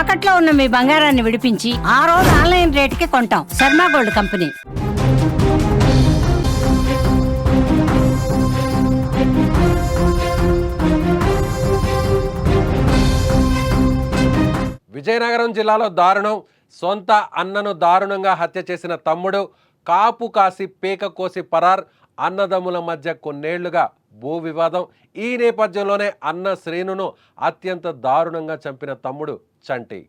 తాకట్లో ఉన్న మీ బంగారాన్ని విడిపించి ఆ రోజు ఆన్లైన్ రేటుకి కొంటాం. Sharma gold company. విజయనగరం జిల్లాలో దారుణం. సొంత అన్నను దారుణంగా హత్య చేసిన తమ్ముడు కాపు కాసి పేక కోసి పరార్ అన్నదమ్ముల మధ్య కొన్నేళ్ళుగా భూ వివాదం. ఈ నేపథ్యంలోనే అన్న శ్రీనును అత్యంత దారుణంగా చంపిన తమ్ముడు చంటి.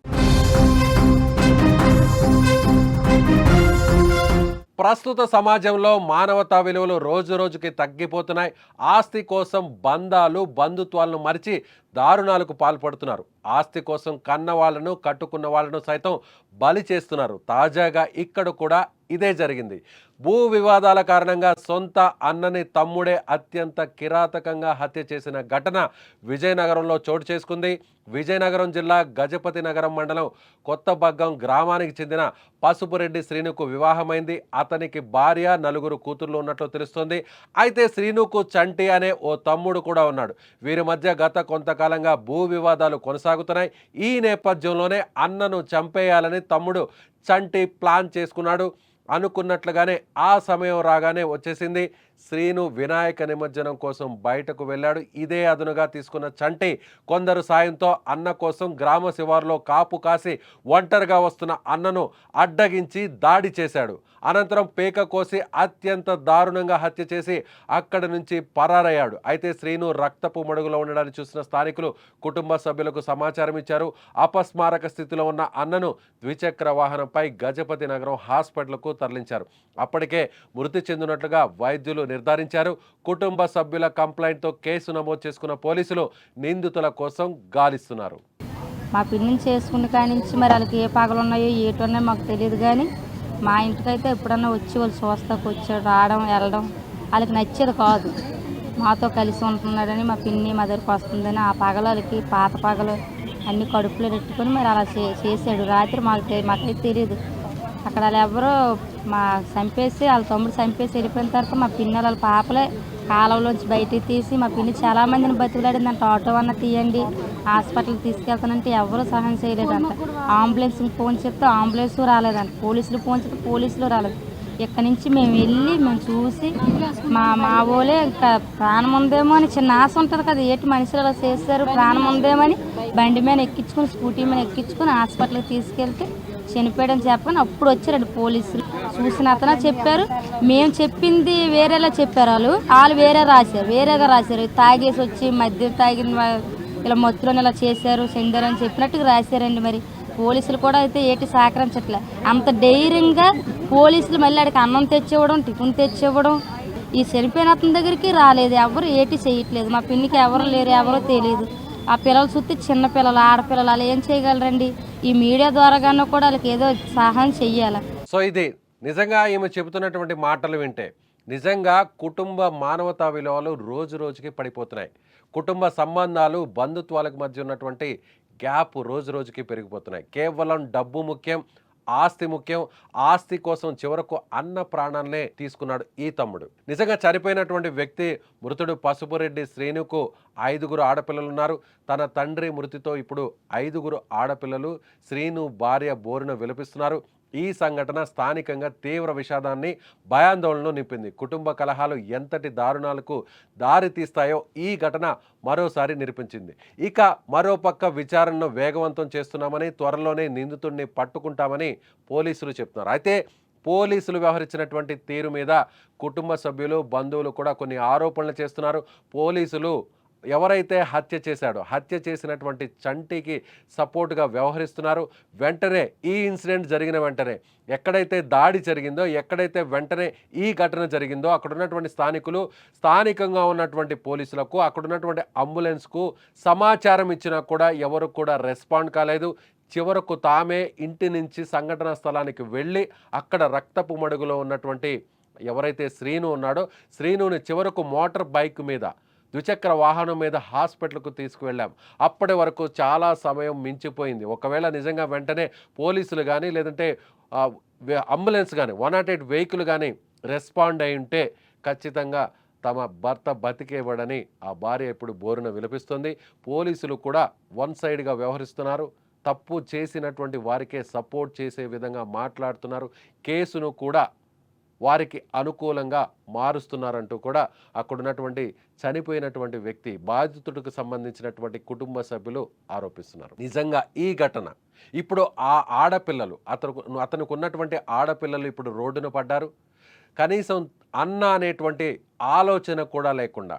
ప్రస్తుత సమాజంలో మానవతా విలువలు రోజు రోజుకి తగ్గిపోతున్నాయి. ఆస్తి కోసం బంధాలు బంధుత్వాలను మరిచి దారుణాలకు పాల్పడుతున్నారు. ఆస్తి కోసం కన్న వాళ్ళను కట్టుకున్న వాళ్ళను సైతం బలి చేస్తున్నారు. తాజాగా ఇక్కడ కూడా ఇదే జరిగింది. భూ వివాదాల కారణంగా సొంత అన్నని తమ్ముడే అత్యంత కిరాతకంగా హత్య చేసిన ఘటన విజయనగరంలో చోటు చేసుకుంది. విజయనగరం జిల్లా గజపతి నగరం మండలం కొత్తబగ్గం గ్రామానికి చెందిన పసుపురెడ్డి శ్రీనుకు వివాహమైంది. అతనికి భార్య నలుగురు కూతుర్లు ఉన్నట్లు తెలుస్తోంది. అయితే శ్రీనుకు చంటి అనే ఓ తమ్ముడు కూడా ఉన్నాడు. వీరి మధ్య గత కొంతకాలంగా భూ వివాదాలు కొనసాగుతున్నాయి. ఈ నేపథ్యంలోనే అన్నను చంపేయాలని తమ్ముడు చంటి ప్లాన్ చేసుకున్నాడు. అనుకున్నట్లుగానే ఆ సమయం రాగానే వచ్చేసింది. శ్రీను వినాయక నిమజ్జనం కోసం బయటకు వెళ్ళాడు. ఇదే అదునుగా తీసుకున్న చంటి కొందరు సాయంతో అన్న కోసం గ్రామ శివారులో కాపు కాసి ఒంటరిగా వస్తున్న అన్నను అడ్డగించి దాడి చేశాడు. అనంతరం పేక కోసి అత్యంత దారుణంగా హత్య చేసి అక్కడి నుంచి పరారయ్యాడు. అయితే శ్రీను రక్తపు మడుగులో ఉండడాన్ని చూసిన స్థానికులు కుటుంబ సభ్యులకు సమాచారం ఇచ్చారు. అపస్మారక స్థితిలో ఉన్న అన్నను ద్విచక్ర వాహనంపై గజపతి నగరం హాస్పిటల్కు తరలించారు. అప్పటికే మృతి చెందినట్లుగా వైద్యులు నిర్ధారించారు. కుటుంబ సభ్యుల కంప్లైంట్తో కేసు నమోదు చేసుకున్న పోలీసులు నిందితుల కోసం గాలిస్తున్నారు. మా పిన్నిని చేసుకున్న కాడి నుంచి మరి వాళ్ళకి ఏ పగలు ఉన్నాయో ఏటి ఉన్నాయో మాకు తెలియదు కానీ మా ఇంటికైతే ఎప్పుడన్నా వచ్చి వాళ్ళు చూస్తాకు వచ్చాడు రావడం వెళ్ళడం వాళ్ళకి నచ్చేది కాదు. మాతో కలిసి ఉంటున్నాడని మా పిన్ని మా దగ్గరికి వస్తుందని ఆ పగలు వాళ్ళకి పాత పగలు అన్ని కడుపులో పెట్టుకొని మరి అలా చే చేసాడు. రాత్రి మాకు మాకైతే తెలియదు అక్కడ వాళ్ళు ఎవరో మా చంపేసి వాళ్ళ తమ్ముడు చంపేసి వెళ్ళిపోయిన తర్వాత మా పిన్ని వాళ్ళ పాపలే కాలంలోంచి బయటికి తీసి మా పిన్ని చాలా మందిని బతికిలాడిందంట. ఆటో అన్న తీయండి హాస్పిటల్ తీసుకెళ్తానంటే ఎవరు సహాయం చేయలేదంట. అంబులెన్స్ ఫోన్ చెప్తే అంబులెన్స్ రాలేదంట. పోలీసులు ఫోన్ చెప్తే పోలీసులు రాలేదు. ఇక్కడ నుంచి మేము వెళ్ళి మేము చూసి మా మా వాళ్ళే ఇంకా ప్రాణం ఉందేమో అని చిన్న ఆశ ఉంటుంది కదా. ఏటి మనుషులు అలా చేస్తారు? ప్రాణం ఉందేమో అని బండి మీద ఎక్కించుకొని స్కూటీ మీద ఎక్కించుకొని హాస్పిటల్కి తీసుకెళ్తే చనిపోయాడని చెప్పని అప్పుడు వచ్చారండి పోలీసులు. చూసిన అతన చెప్పారు. మేము చెప్పింది వేరేలా చెప్పారు వాళ్ళు. వాళ్ళు వేరే రాశారు. వేరేగా రాశారు. తాగేసి వచ్చి మధ్య తాగిన ఇలా మత్తులను ఇలా చేశారు చెందారు అని చెప్పినట్టుగా రాశారండి మరి. పోలీసులు కూడా అయితే ఏటి సహకరించట్లే. అంత ధైర్యంగా పోలీసులు మళ్ళీ ఆడికి అన్నం తెచ్చివ్వడం టిఫిన్ తెచ్చివ్వడం ఈ చనిపోయిన అతని దగ్గరికి రాలేదు. ఎవరు ఏటి చేయట్లేదు. మా పిన్నికి ఎవరు లేరు ఎవరో తెలియదు. ఆ పిల్లలు చుట్టూ చిన్న పిల్లలు ఆడపిల్లలు వాళ్ళు ఏం చేయగలరండి? ఈ మీడియా ద్వారాగానో కూడా వాళ్ళకి ఏదో సహాయం చెయ్యాలి. సో ఇది నిజంగా ఈమె చెబుతున్నటువంటి మాటలు వింటే నిజంగా కుటుంబ మానవతా విలువలు రోజు రోజుకి పడిపోతున్నాయి. కుటుంబ సంబంధాలు బంధుత్వాలకు మధ్య ఉన్నటువంటి గ్యాప్ రోజు రోజుకి పెరిగిపోతున్నాయి. కేవలం డబ్బు ముఖ్యం ఆస్తి ముఖ్యం ఆస్తి కోసం చివరకు అన్న ప్రాణాలనే తీసుకున్నాడు ఈ తమ్ముడు. నిజంగా చనిపోయినటువంటి వ్యక్తి మృతుడు పసుపురెడ్డి శ్రీనుకు ఐదుగురు ఆడపిల్లలు ఉన్నారు తన తండ్రి మృతితో ఇప్పుడు ఐదుగురు ఆడపిల్లలు శ్రీను భార్య బోరున విలపిస్తున్నారు. ఈ సంఘటన స్థానికంగా తీవ్ర విషాదాన్ని భయాందోళనను నింపింది. కుటుంబ కలహాలు ఎంతటి దారుణాలకు దారి తీస్తాయో ఈ ఘటన మరోసారి నిరూపించింది. ఇక మరోపక్క విచారణను వేగవంతం చేస్తున్నామని త్వరలోనే నిందితుడిని పట్టుకుంటామని పోలీసులు చెప్తున్నారు. అయితే పోలీసులు వ్యవహరించినటువంటి తీరు మీద కుటుంబ సభ్యులు బంధువులు కూడా కొన్ని ఆరోపణలు చేస్తున్నారు. పోలీసులు ఎవరైతే హత్య చేశాడో హత్య చేసినటువంటి చంటికి సపోర్ట్గా వ్యవహరిస్తున్నారు. వెంటనే ఈ ఇన్సిడెంట్ జరిగిన వెంటనే ఎక్కడైతే దాడి జరిగిందో ఎక్కడైతే వెంటనే ఈ ఘటన జరిగిందో అక్కడ ఉన్నటువంటి స్థానికులు స్థానికంగా ఉన్నటువంటి పోలీసులకు అక్కడ ఉన్నటువంటి అంబులెన్స్కు సమాచారం ఇచ్చినా కూడా ఎవరు కూడా రెస్పాండ్ కాలేదు. చివరకు తామే ఇంటి నుంచి సంఘటనా స్థలానికి వెళ్ళి అక్కడ రక్తపు మడుగులో ఉన్నటువంటి ఎవరైతే శ్రీను ఉన్నాడో శ్రీనుని చివరకు మోటార్ బైక్ మీద ద్విచక్ర వాహనం మీద హాస్పిటల్కు తీసుకువెళ్ళాం. అప్పటి వరకు చాలా సమయం మించిపోయింది. ఒకవేళ నిజంగా వెంటనే పోలీసులు కానీ లేదంటే అంబులెన్స్ కానీ వన్ నాట్ ఎయిట్ వెహికల్ కానీ రెస్పాండ్ అయి ఉంటే ఖచ్చితంగా తమ భర్త బతికేవాడని ఆ భార్య ఇప్పుడు బోరున విలపిస్తుంది. పోలీసులు కూడా వన్ సైడ్గా వ్యవహరిస్తున్నారు. తప్పు చేసినటువంటి వారికే సపోర్ట్ చేసే విధంగా మాట్లాడుతున్నారు. కేసును కూడా వారికి అనుకూలంగా మారుస్తున్నారంటూ కూడా అక్కడున్నటువంటి చనిపోయినటువంటి వ్యక్తి బాధితుడికి సంబంధించినటువంటి కుటుంబ సభ్యులు ఆరోపిస్తున్నారు. నిజంగా ఈ ఘటన ఇప్పుడు ఆ ఆడపిల్లలు అతను అతనికి ఉన్నటువంటి ఆడపిల్లలు ఇప్పుడు రోడ్డున పడ్డారు. కనీసం అన్న అనేటువంటి ఆలోచన కూడా లేకుండా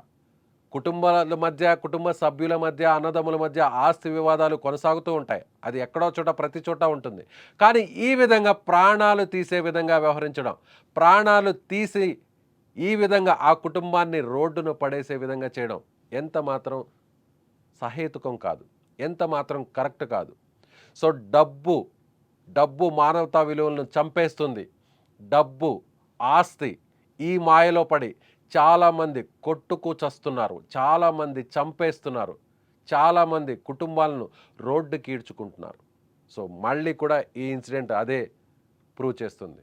కుటుంబాల మధ్య కుటుంబ సభ్యుల మధ్య అన్నదమ్ముల మధ్య ఆస్తి వివాదాలు కొనసాగుతూ ఉంటాయి. అది ఎక్కడో చోట ప్రతి చోట ఉంటుంది. కానీ ఈ విధంగా ప్రాణాలు తీసే విధంగా వ్యవహరించడం ప్రాణాలు తీసి ఈ విధంగా ఆ కుటుంబాన్ని రోడ్డును పడేసే విధంగా చేయడం ఎంత మాత్రం సహేతుకం కాదు. ఎంత మాత్రం కరెక్ట్ కాదు. సో డబ్బు డబ్బు మానవతా విలువలను చంపేస్తుంది. డబ్బు ఆస్తి ఈ మాయలో పడి చాలామంది కొట్టుకు చస్తున్నారు చాలామంది చంపేస్తున్నారు చాలామంది కుటుంబాలను రోడ్డుకి ఈడ్చుకుంటున్నారు సో మళ్ళీ కూడా ఈ ఇన్సిడెంట్ అదే ప్రూవ్ చేస్తుంది.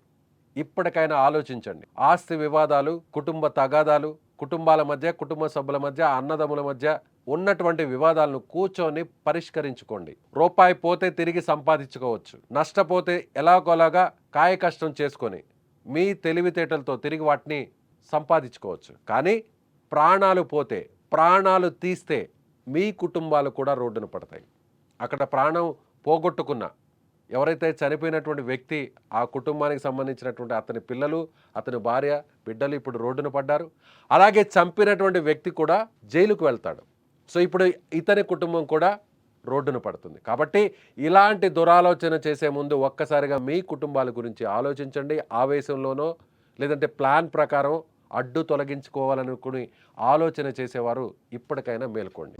ఇప్పటికైనా ఆలోచించండి. ఆస్తి వివాదాలు కుటుంబ తగాదాలు కుటుంబాల మధ్య కుటుంబ సభ్యుల మధ్య అన్నదమ్ముల మధ్య ఉన్నటువంటి వివాదాలను కూర్చొని పరిష్కరించుకోండి. రూపాయి పోతే తిరిగి సంపాదించుకోవచ్చు. నష్టపోతే ఎలాగోలాగా కాయ కష్టం చేసుకొని మీ తెలివితేటలతో తిరిగి వాటిని సంపాదించుకోవచ్చు. కానీ ప్రాణాలు పోతే ప్రాణాలు తీస్తే మీ కుటుంబాలు కూడా రోడ్డున పడతాయి. అక్కడ ప్రాణం పోగొట్టుకున్న ఎవరైతే చనిపోయినటువంటి వ్యక్తి ఆ కుటుంబానికి సంబంధించినటువంటి అతని పిల్లలు అతని భార్య బిడ్డలు ఇప్పుడు రోడ్డున పడ్డారు. అలాగే చంపినటువంటి వ్యక్తి కూడా జైలుకు వెళ్తాడు. సో ఇప్పుడు ఇతని కుటుంబం కూడా రోడ్డున పడుతుంది. కాబట్టి ఇలాంటి దురాలోచన చేసే ముందు ఒక్కసారిగా మీ కుటుంబాల గురించి ఆలోచించండి. ఆవేశంలోనో లేదంటే ప్లాన్ ప్రకారం అడ్డు తొలగించుకోవాలనుకుని ఆలోచన చేసేవారు ఇప్పటికైనా మేల్కోండి.